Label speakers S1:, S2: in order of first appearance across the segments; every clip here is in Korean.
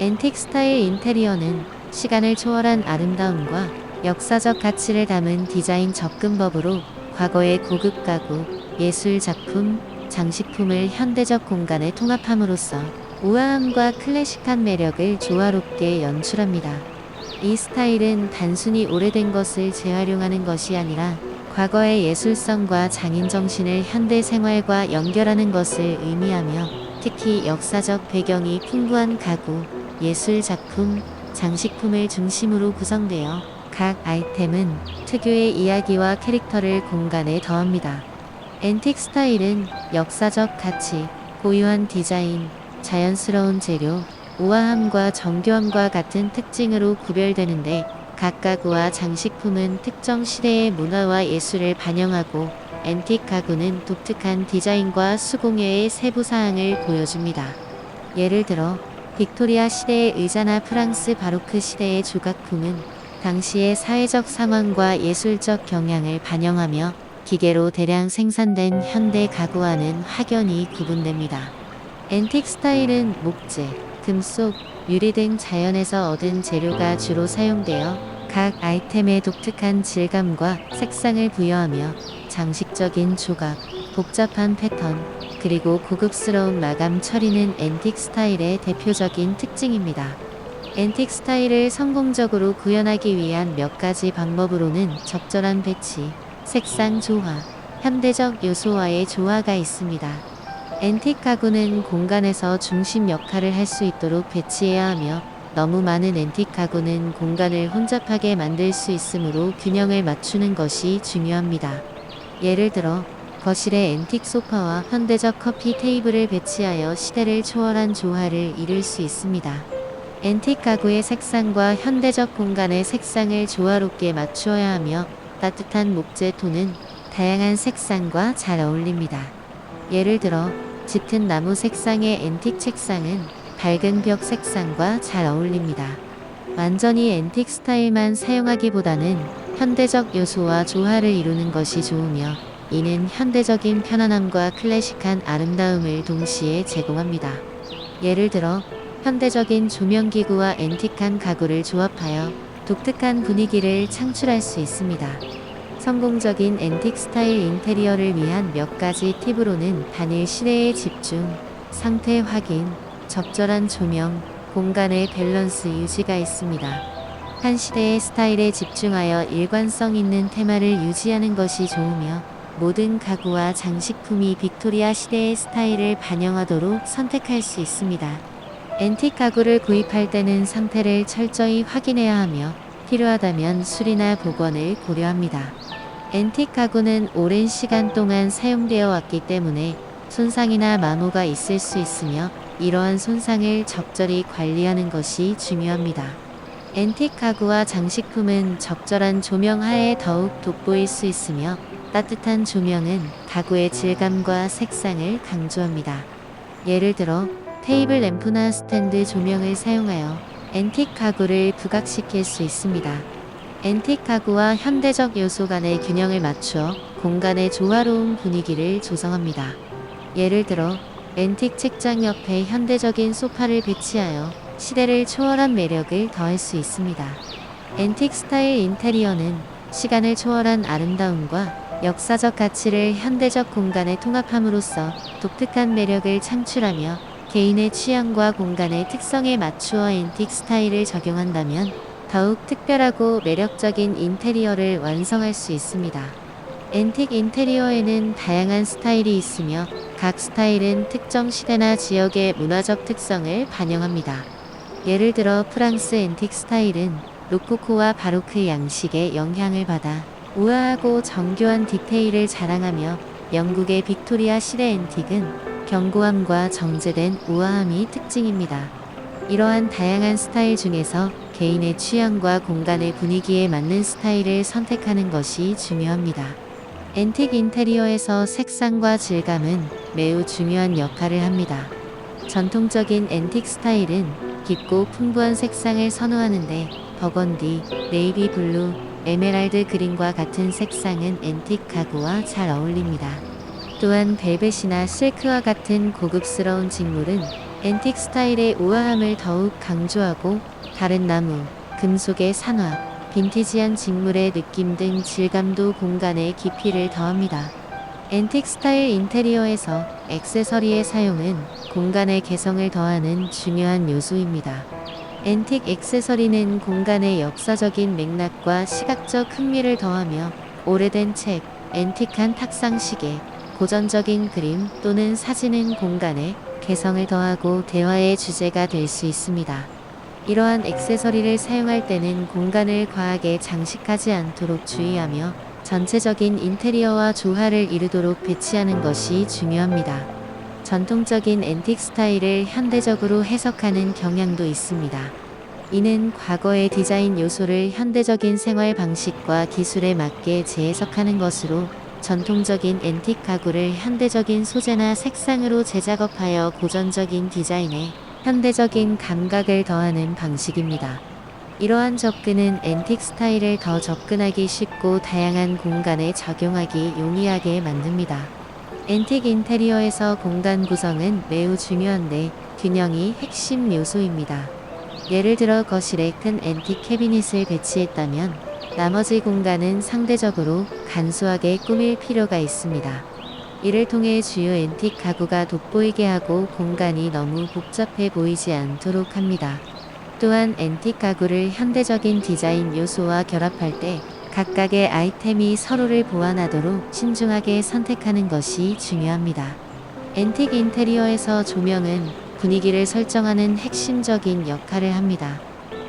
S1: 앤틱 스타일 인테리어는 시간을 초월한 아름다움과 역사적 가치를 담은 디자인 접근법으로 과거의 고급 가구, 예술 작품, 장식품을 현대적 공간에 통합함으로써 우아함과 클래식한 매력을 조화롭게 연출합니다. 이 스타일은 단순히 오래된 것을 재활용하는 것이 아니라 과거의 예술성과 장인 정신을 현대 생활과 연결하는 것을 의미하며 특히 역사적 배경이 풍부한 가구, 예술 작품, 장식품을 중심으로 구성되어 각 아이템은 특유의 이야기와 캐릭터를 공간에 더합니다. 앤틱 스타일은 역사적 가치, 고유한 디자인, 자연스러운 재료, 우아함과 정교함과 같은 특징으로 구별되는데 각 가구와 장식품은 특정 시대의 문화와 예술을 반영하고 앤틱 가구는 독특한 디자인과 수공예의 세부 사항을 보여줍니다. 예를 들어 빅토리아 시대의 의자나 프랑스 바로크 시대의 조각품은 당시의 사회적 상황과 예술적 경향을 반영하며 기계로 대량 생산된 현대 가구와는 확연히 구분됩니다. 앤틱 스타일은 목재, 금속, 유리 등 자연에서 얻은 재료가 주로 사용되어 각 아이템의 독특한 질감과 색상을 부여하며 장식적인 조각, 복잡한 패턴, 그리고 고급스러운 마감 처리는 앤틱 스타일의 대표적인 특징입니다. 앤틱 스타일을 성공적으로 구현하기 위한 몇 가지 방법으로는 적절한 배치, 색상 조화, 현대적 요소와의 조화가 있습니다. 앤틱 가구는 공간에서 중심 역할을 할 수 있도록 배치해야 하며 너무 많은 앤틱 가구는 공간을 혼잡하게 만들 수 있으므로 균형을 맞추는 것이 중요합니다. 예를 들어 거실에 앤틱 소파와 현대적 커피 테이블을 배치하여 시대를 초월한 조화를 이룰 수 있습니다. 앤틱 가구의 색상과 현대적 공간의 색상을 조화롭게 맞추어야 하며 따뜻한 목재 톤은 다양한 색상과 잘 어울립니다. 예를 들어 짙은 나무 색상의 앤틱 책상은 밝은 벽 색상과 잘 어울립니다. 완전히 앤틱 스타일만 사용하기보다는 현대적 요소와 조화를 이루는 것이 좋으며 이는 현대적인 편안함과 클래식한 아름다움을 동시에 제공합니다. 예를 들어 현대적인 조명기구와 앤틱한 가구를 조합하여 독특한 분위기를 창출할 수 있습니다. 성공적인 앤틱 스타일 인테리어를 위한 몇 가지 팁으로는 단일 시대의 집중, 상태 확인, 적절한 조명, 공간의 밸런스 유지가 있습니다. 한 시대의 스타일에 집중하여 일관성 있는 테마를 유지하는 것이 좋으며 모든 가구와 장식품이 빅토리아 시대의 스타일을 반영하도록 선택할 수 있습니다. 앤틱 가구를 구입할 때는 상태를 철저히 확인해야 하며 필요하다면 수리나 복원을 고려합니다. 앤틱 가구는 오랜 시간 동안 사용되어 왔기 때문에 손상이나 마모가 있을 수 있으며 이러한 손상을 적절히 관리하는 것이 중요합니다. 앤틱 가구와 장식품은 적절한 조명 하에 더욱 돋보일 수 있으며 따뜻한 조명은 가구의 질감과 색상을 강조합니다. 예를 들어 테이블 램프나 스탠드 조명을 사용하여 앤틱 가구를 부각시킬 수 있습니다. 앤틱 가구와 현대적 요소 간의 균형을 맞추어 공간의 조화로운 분위기를 조성합니다. 예를 들어 앤틱 책장 옆에 현대적인 소파를 배치하여 시대를 초월한 매력을 더할 수 있습니다. 앤틱 스타일 인테리어는 시간을 초월한 아름다움과 역사적 가치를 현대적 공간에 통합함으로써 독특한 매력을 창출하며 개인의 취향과 공간의 특성에 맞추어 앤틱 스타일을 적용한다면 더욱 특별하고 매력적인 인테리어를 완성할 수 있습니다. 앤틱 인테리어에는 다양한 스타일이 있으며 각 스타일은 특정 시대나 지역의 문화적 특성을 반영합니다. 예를 들어 프랑스 앤틱 스타일은 로코코와 바로크 양식의 영향을 받아 우아하고 정교한 디테일을 자랑하며 영국의 빅토리아 시대 앤틱은 견고함과 정제된 우아함이 특징입니다. 이러한 다양한 스타일 중에서 개인의 취향과 공간의 분위기에 맞는 스타일을 선택하는 것이 중요합니다. 앤틱 인테리어에서 색상과 질감은 매우 중요한 역할을 합니다. 전통적인 앤틱 스타일은 깊고 풍부한 색상을 선호하는데 버건디, 네이비 블루, 에메랄드 그린과 같은 색상은 앤틱 가구와 잘 어울립니다. 또한 벨벳이나 실크와 같은 고급스러운 직물은 앤틱 스타일의 우아함을 더욱 강조하고 다른 나무, 금속의 산화, 빈티지한 직물의 느낌 등 질감도 공간에 깊이를 더합니다. 앤틱 스타일 인테리어에서 액세서리의 사용은 공간의 개성을 더하는 중요한 요소입니다. 앤틱 액세서리는 공간의 역사적인 맥락과 시각적 흥미를 더하며 오래된 책, 앤틱한 탁상 시계, 고전적인 그림 또는 사진은 공간에 개성을 더하고 대화의 주제가 될 수 있습니다. 이러한 액세서리를 사용할 때는 공간을 과하게 장식하지 않도록 주의하며 전체적인 인테리어와 조화를 이루도록 배치하는 것이 중요합니다. 전통적인 앤틱 스타일을 현대적으로 해석하는 경향도 있습니다. 이는 과거의 디자인 요소를 현대적인 생활 방식과 기술에 맞게 재해석하는 것으로 전통적인 앤틱 가구를 현대적인 소재나 색상으로 재작업하여 고전적인 디자인에 현대적인 감각을 더하는 방식입니다. 이러한 접근은 앤틱 스타일을 더 접근하기 쉽고 다양한 공간에 적용하기 용이하게 만듭니다. 앤틱 인테리어에서 공간 구성은 매우 중요한데 균형이 핵심 요소입니다. 예를 들어 거실에 큰 앤틱 캐비닛을 배치했다면 나머지 공간은 상대적으로 간소하게 꾸밀 필요가 있습니다. 이를 통해 주요 앤틱 가구가 돋보이게 하고 공간이 너무 복잡해 보이지 않도록 합니다. 또한 앤틱 가구를 현대적인 디자인 요소와 결합할 때 각각의 아이템이 서로를 보완하도록 신중하게 선택하는 것이 중요합니다. 앤틱 인테리어에서 조명은 분위기를 설정하는 핵심적인 역할을 합니다.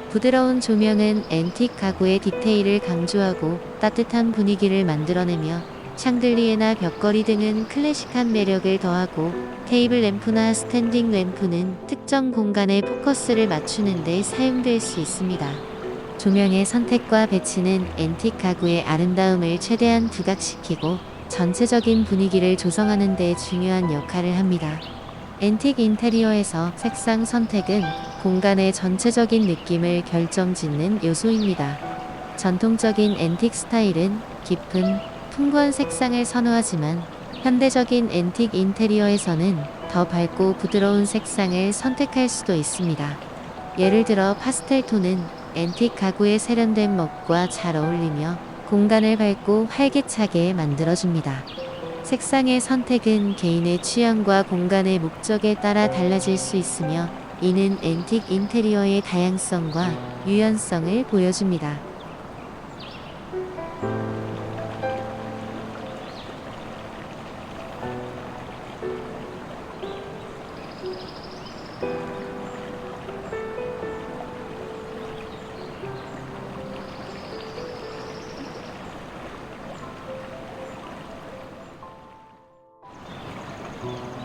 S1: 부드러운 조명은 앤틱 가구의 디테일을 강조하고 따뜻한 분위기를 만들어내며 샹들리에나 벽걸이 등은 클래식한 매력을 더하고 테이블 램프나 스탠딩 램프는 특정 공간에 포커스를 맞추는 데 사용될 수 있습니다. 조명의 선택과 배치는 앤틱 가구의 아름다움을 최대한 부각시키고 전체적인 분위기를 조성하는 데 중요한 역할을 합니다. 앤틱 인테리어에서 색상 선택은 공간의 전체적인 느낌을 결정짓는 요소입니다. 전통적인 앤틱 스타일은 깊은, 풍부한 색상을 선호하지만 현대적인 앤틱 인테리어에서는 더 밝고 부드러운 색상을 선택할 수도 있습니다. 예를 들어 파스텔 톤은 앤틱 가구의 세련된 멋과 잘 어울리며 공간을 밝고 활기차게 만들어줍니다. 색상의 선택은 개인의 취향과 공간의 목적에 따라 달라질 수 있으며 이는 앤틱 인테리어의 다양성과 유연성을 보여줍니다. Thank you.